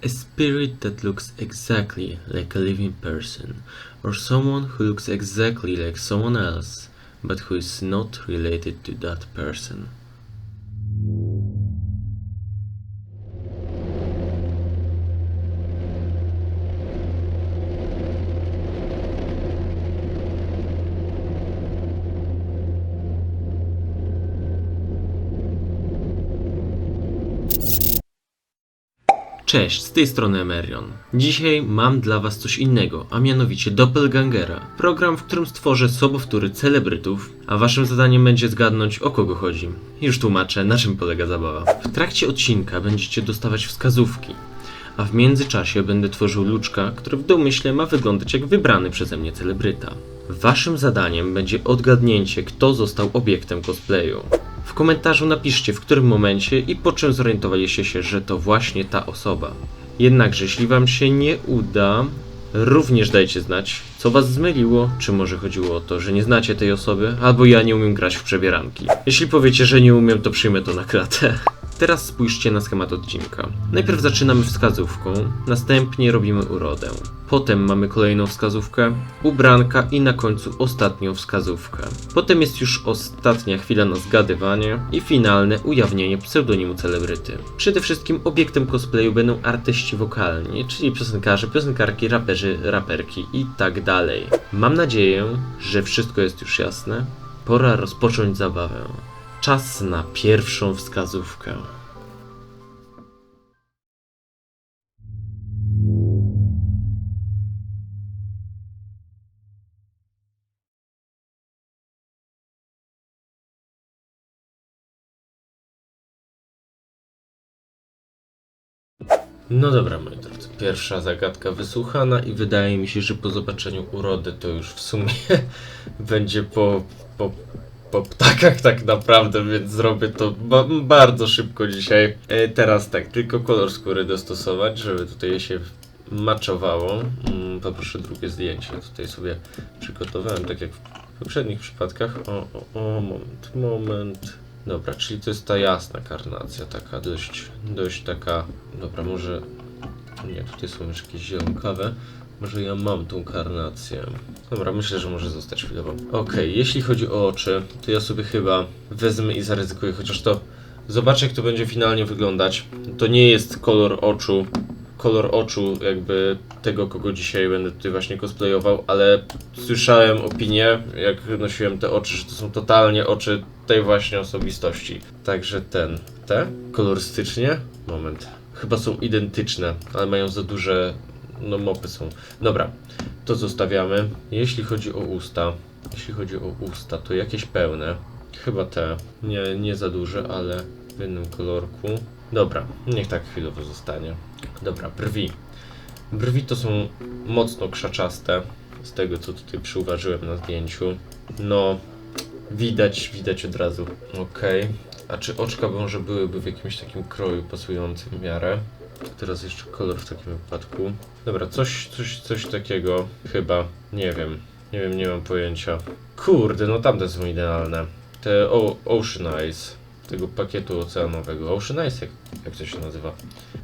A spirit that looks exactly like a living person, or someone who looks exactly like someone else, but who is not related to that person. Cześć, z tej strony Emerion. Dzisiaj mam dla Was coś innego, a mianowicie Doppelgangera. Program, w którym stworzę sobowtóry celebrytów, a Waszym zadaniem będzie zgadnąć o kogo chodzi. Już tłumaczę, na czym polega zabawa. W trakcie odcinka będziecie dostawać wskazówki, a w międzyczasie będę tworzył luczka, który w domyśle ma wyglądać jak wybrany przeze mnie celebryta. Waszym zadaniem będzie odgadnięcie, kto został obiektem cosplayu. W komentarzu napiszcie, w którym momencie i po czym zorientowaliście się, że to właśnie ta osoba. Jednakże, jeśli Wam się nie uda, również dajcie znać, co Was zmyliło, czy może chodziło o to, że nie znacie tej osoby, albo ja nie umiem grać w przebieranki. Jeśli powiecie, że nie umiem, to przyjmę to na klatę. Teraz spójrzcie na schemat odcinka. Najpierw zaczynamy wskazówką, następnie robimy urodę. Potem mamy kolejną wskazówkę, ubranka i na końcu ostatnią wskazówkę. Potem jest już ostatnia chwila na zgadywanie i finalne ujawnienie pseudonimu celebryty. Przede wszystkim obiektem cosplayu będą artyści wokalni, czyli piosenkarze, piosenkarki, raperzy, raperki i tak dalej. Mam nadzieję, że wszystko jest już jasne. Pora rozpocząć zabawę. Czas na pierwszą wskazówkę. No dobra, moi drodzy. Pierwsza zagadka wysłuchana i wydaje mi się, że po zobaczeniu urody to już w sumie będzie po, po, po ptakach tak naprawdę, więc zrobię to ba bardzo szybko dzisiaj. E, teraz tak, tylko kolor skóry dostosować, żeby tutaj się maczowało. Mm, poproszę drugie zdjęcie. Tutaj sobie przygotowałem, tak jak w poprzednich przypadkach. O, o, o, moment, moment. Dobra, czyli to jest ta jasna karnacja, taka dość, dość taka, dobra, może, nie, tutaj są już jakieś zielonkawe, może ja mam tą karnację. Dobra, myślę, że może zostać chwilowo. Okej, jeśli chodzi o oczy, to ja sobie chyba wezmę i zaryzykuję, chociaż to zobaczę jak to będzie finalnie wyglądać. To nie jest kolor oczu, kolor oczu jakby tego, kogo dzisiaj będę tutaj właśnie cosplayował, ale słyszałem opinię, jak nosiłem te oczy, że to są totalnie oczy tej właśnie osobistości. Także ten, te kolorystycznie, moment, chyba są identyczne, ale mają za duże, no mopy są. Dobra, to zostawiamy. Jeśli chodzi o usta, jeśli chodzi o usta, to jakieś pełne, chyba te, nie, nie za duże, ale w innym kolorku. Dobra, niech tak chwilowo zostanie. Dobra, brwi. Brwi to są mocno krzaczaste, z tego co tutaj przyuważyłem na zdjęciu. No, widać, widać od razu. Okej. A czy oczka może byłyby w jakimś takim kroju pasującym w miarę? Teraz jeszcze kolor w takim wypadku. Dobra, coś, coś, coś takiego chyba. Nie wiem. Nie wiem, nie mam pojęcia. Kurde, no tamte są idealne. Te o Ocean Eyes. Tego pakietu oceanowego. Ocean Eyes, jak, jak to się nazywa?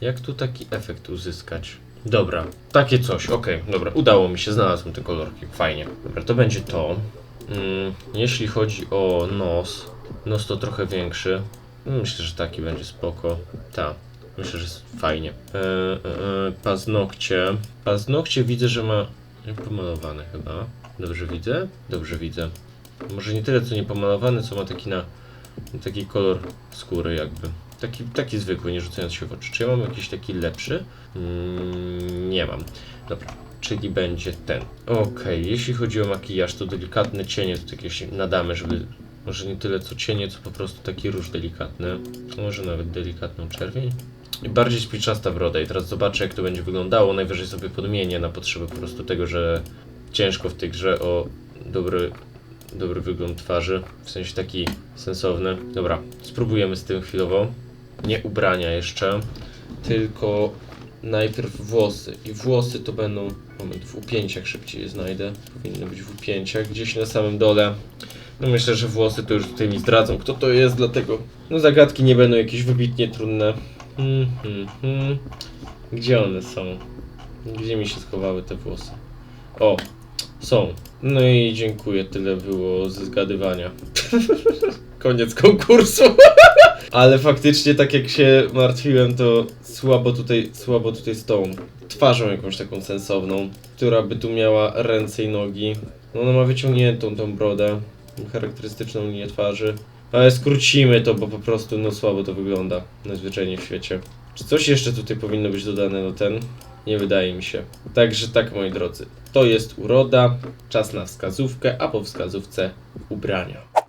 Jak tu taki efekt uzyskać? Dobra, takie coś, okej, dobra, udało mi się, znalazłem te kolorki, fajnie. Dobra, to będzie to. Mm, jeśli chodzi o nos, nos to trochę większy. Myślę, że taki będzie spoko. Ta, myślę, że jest fajnie. E, e, e, paznokcie. Paznokcie widzę, że ma pomalowane chyba. Dobrze widzę? Dobrze widzę. Może nie tyle co nie pomalowany, co ma taki na taki kolor skóry jakby. Taki, taki zwykły, nie rzucając się w oczy. Czy ja mam jakiś taki lepszy? Mm, nie mam. Dobra, czyli będzie ten. Okej, jeśli chodzi o makijaż, to delikatne cienie to jakieś nadamy, żeby może nie tyle co cienie, co po prostu taki róż delikatny. Może nawet delikatną czerwień. Bardziej spiczasta broda i teraz zobaczę jak to będzie wyglądało. Najwyżej sobie podmienię na potrzeby po prostu tego, że ciężko w tej grze o dobry dobry wygląd twarzy, w sensie taki sensowny. Dobra, spróbujemy z tym chwilowo. Nie ubrania jeszcze, tylko najpierw włosy. I włosy to będą, moment, w upięciach szybciej je znajdę. Powinny być w upięciach, gdzieś na samym dole. No myślę, że włosy to już tutaj mi zdradzą, kto to jest, dlatego no zagadki nie będą jakieś wybitnie trudne. Hmm, hmm, hmm. Gdzie one są? Gdzie mi się schowały te włosy? O, są. No i dziękuję, tyle było ze zgadywania. Koniec konkursu. Ale faktycznie, tak jak się martwiłem, to słabo tutaj, słabo tutaj z tą twarzą jakąś taką sensowną, która by tu miała ręce i nogi. No ona ma wyciągniętą tą brodę, charakterystyczną linię twarzy. Ale skrócimy to, bo po prostu no słabo to wygląda najzwyczajniej w świecie. Czy coś jeszcze tutaj powinno być dodane do ten? Nie wydaje mi się. Także tak, moi drodzy. To jest uroda, czas na wskazówkę, a po wskazówce ubrania.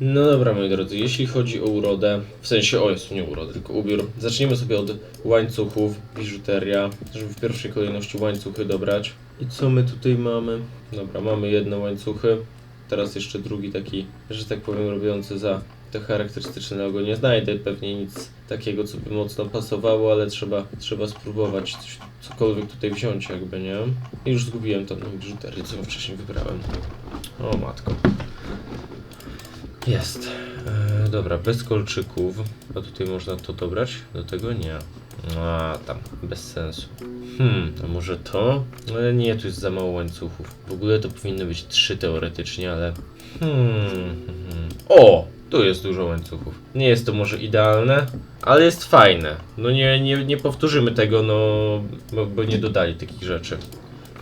No dobra, moi drodzy, jeśli chodzi o urodę, w sensie, o jest nie urodę, tylko ubiór, zaczniemy sobie od łańcuchów, biżuteria, żeby w pierwszej kolejności łańcuchy dobrać. I co my tutaj mamy? Dobra, mamy jedne łańcuchy, teraz jeszcze drugi taki, że tak powiem, robiący za te charakterystyczne logo. Nie znajdę pewnie nic takiego, co by mocno pasowało, ale trzeba, trzeba spróbować coś, cokolwiek tutaj wziąć jakby, nie? I już zgubiłem tą biżuterię, co wcześniej wybrałem. O matko. Jest. E, dobra, bez kolczyków. A tutaj można to dobrać? Do tego nie. A, tam, bez sensu. Hmm, a może to? Ale nie, tu jest za mało łańcuchów. W ogóle to powinny być trzy teoretycznie, ale... Hmm, hmm. O! Tu jest dużo łańcuchów. Nie jest to może idealne, ale jest fajne. No nie, nie, nie powtórzymy tego, no, bo, bo nie dodali takich rzeczy.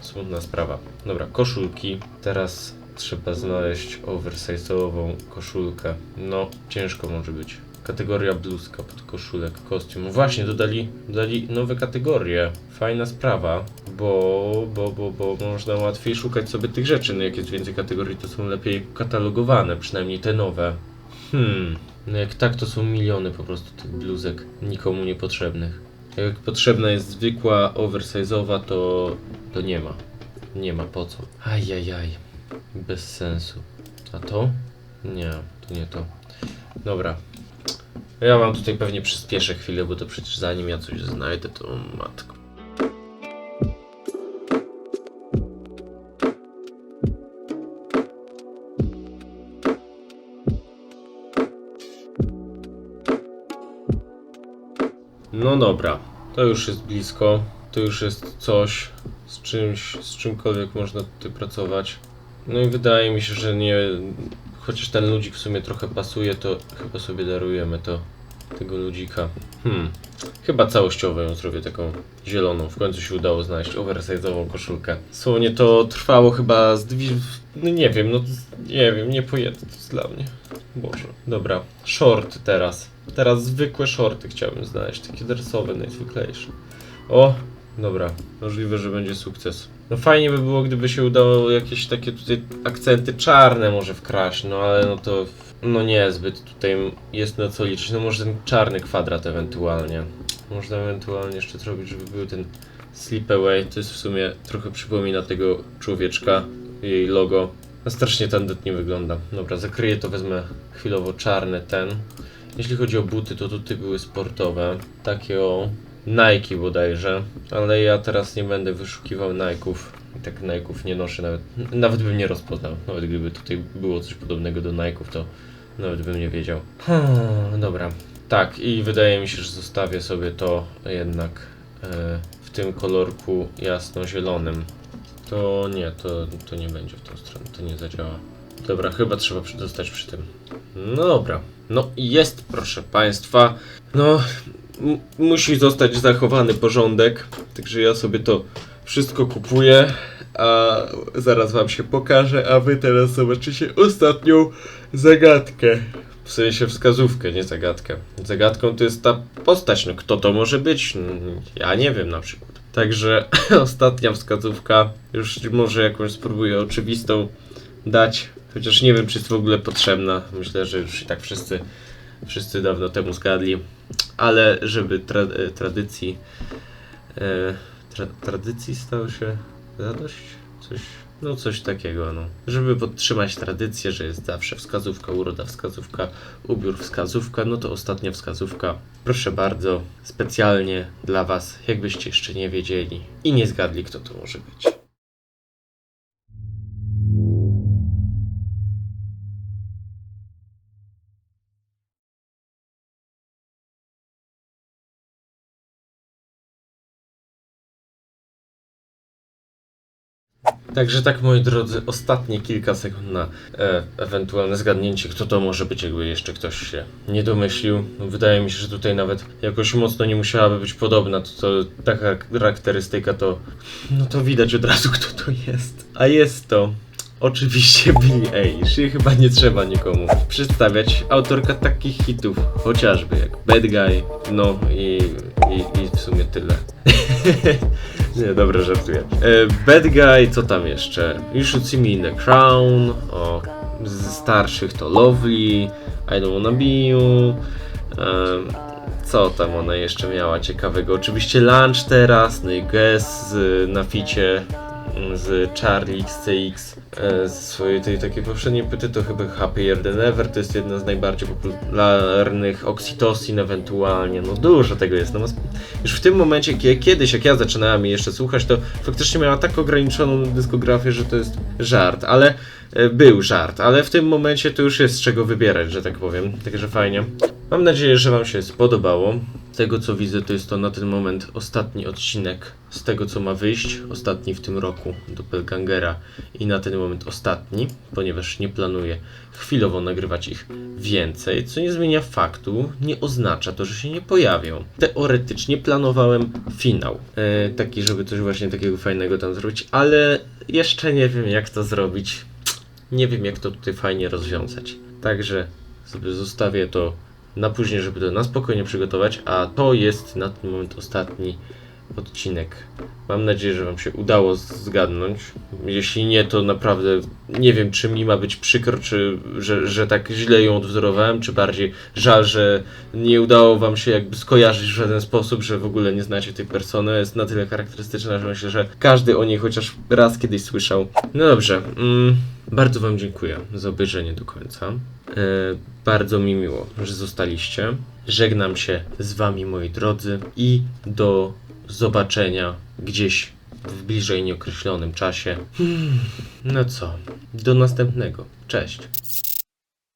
Smutna sprawa. Dobra, koszulki. Teraz trzeba znaleźć oversize'ową koszulkę. No, ciężko może być. Kategoria bluzka, podkoszulek, kostium. Właśnie, dodali, dodali nowe kategorie. Fajna sprawa, bo, bo, bo, bo można łatwiej szukać sobie tych rzeczy. No jak jest więcej kategorii, to są lepiej katalogowane, przynajmniej te nowe. Hmm, no jak tak, to są miliony po prostu tych bluzek nikomu niepotrzebnych. Jak potrzebna jest zwykła, oversize'owa, to, to nie ma. Nie ma po co. Ajajaj. Bez sensu. A to? Nie, to nie to. Dobra. Ja wam tutaj pewnie przyspieszę chwilę, bo to przecież zanim ja coś znajdę, to matko. No dobra, to już jest blisko. To już jest coś, z czymś, z czymkolwiek można tutaj pracować. No i wydaje mi się, że nie. Chociaż ten ludzik w sumie trochę pasuje, to chyba sobie darujemy to tego ludzika. Hmm. Chyba całościowo ją zrobię taką zieloną. W końcu się udało znaleźć oversize'ową koszulkę. Słownie to trwało chyba z dwie... No nie wiem, no nie wiem, nie pojedę, to jest dla mnie. Boże. Dobra, shorty teraz. Teraz zwykłe shorty chciałbym znaleźć, takie dresowe, najzwyklejsze. O, dobra, możliwe, że będzie sukces. No fajnie by było, gdyby się udało jakieś takie tutaj akcenty czarne może wkraść, no ale no to no niezbyt tutaj jest na co liczyć. No może ten czarny kwadrat ewentualnie. Można ewentualnie jeszcze zrobić, żeby był ten slip away. To jest w sumie trochę przypomina tego człowieczka, jej logo. No strasznie tandetnie wygląda. Dobra, zakryję to, wezmę chwilowo czarny ten. Jeśli chodzi o buty, to tutaj były sportowe. Takie o Nike bodajże, ale ja teraz nie będę wyszukiwał Nike'ów. I tak Nike'ów nie noszę, nawet, nawet bym nie rozpoznał. Nawet gdyby tutaj było coś podobnego do Nike'ów, to nawet bym nie wiedział. Hmm, dobra. Tak, i wydaje mi się, że zostawię sobie to jednak e, w tym kolorku jasno-zielonym. To nie, to, to nie będzie w tą stronę, to nie zadziała. Dobra, chyba trzeba zostać przy tym. No dobra. No i jest, proszę Państwa. No, musi zostać zachowany porządek. Także ja sobie to wszystko kupuję. A zaraz Wam się pokażę, a Wy teraz zobaczycie ostatnią zagadkę. W sensie wskazówkę, nie zagadkę. Zagadką to jest ta postać. No kto to może być? Ja nie wiem na przykład. Także ostatnia wskazówka. Już może jakąś spróbuję oczywistą dać. Chociaż nie wiem, czy jest w ogóle potrzebna. Myślę, że już i tak wszyscy, wszyscy dawno temu zgadli. Ale żeby tra e, tradycji, e, tra tradycji stało się zadość? Coś, No coś takiego, no. Żeby podtrzymać tradycję, że jest zawsze wskazówka, uroda, wskazówka, ubiór, wskazówka, no to ostatnia wskazówka. Proszę bardzo, specjalnie dla Was, jakbyście jeszcze nie wiedzieli i nie zgadli, kto to może być. Także tak, moi drodzy, ostatnie kilka sekund na e, ewentualne zgadnięcie, kto to może być, jakby jeszcze ktoś się nie domyślił. Wydaje mi się, że tutaj nawet jakoś mocno nie musiałaby być podobna, to, to taka charakterystyka to, no to widać od razu, kto to jest. A jest to oczywiście Billie Eilish i chyba nie trzeba nikomu przedstawiać autorka takich hitów, chociażby jak Bad Guy, no i, i, i w sumie tyle. Nie, dobra, żartuję. E, Bad Guy, co tam jeszcze? Me in the Crown. O, z starszych to Lovely, I Don't Wanna Be You. Em, co tam ona jeszcze miała ciekawego? Oczywiście Lunch teraz, no i Guess z, na ficie z Charlie XCX. E, swojej tej takiej poprzedniej płyty to chyba Happier Than Ever, to jest jedna z najbardziej popularnych, Oxytocin ewentualnie, no dużo tego jest. No, już w tym momencie, kie- kiedyś jak ja zaczynałem jej jeszcze słuchać, to faktycznie miała tak ograniczoną dyskografię, że to jest żart, ale e, był żart, ale w tym momencie to już jest z czego wybierać, że tak powiem, także fajnie. Mam nadzieję, że Wam się spodobało. Z tego co widzę, to jest to na ten moment ostatni odcinek z tego co ma wyjść, ostatni w tym roku Doppelgangera i na ten moment ostatni, ponieważ nie planuję chwilowo nagrywać ich więcej, co nie zmienia faktu, nie oznacza to, że się nie pojawią. Teoretycznie planowałem finał, e, taki, żeby coś właśnie takiego fajnego tam zrobić, ale jeszcze nie wiem jak to zrobić. Nie wiem jak to tutaj fajnie rozwiązać. Także sobie zostawię to na później, żeby to na spokojnie przygotować, a to jest na ten moment ostatni odcinek. Mam nadzieję, że Wam się udało zgadnąć. Jeśli nie, to naprawdę nie wiem, czy mi ma być przykro, czy że, że tak źle ją odwzorowałem, czy bardziej żal, że nie udało Wam się jakby skojarzyć w żaden sposób, że w ogóle nie znacie tej persony. Jest na tyle charakterystyczna, że myślę, że każdy o niej chociaż raz kiedyś słyszał. No dobrze. Mm, bardzo Wam dziękuję za obejrzenie do końca. E, bardzo mi miło, że zostaliście. Żegnam się z Wami, moi drodzy, i do zobaczenia gdzieś w bliżej nieokreślonym czasie. Hmm, no co, do następnego. Cześć.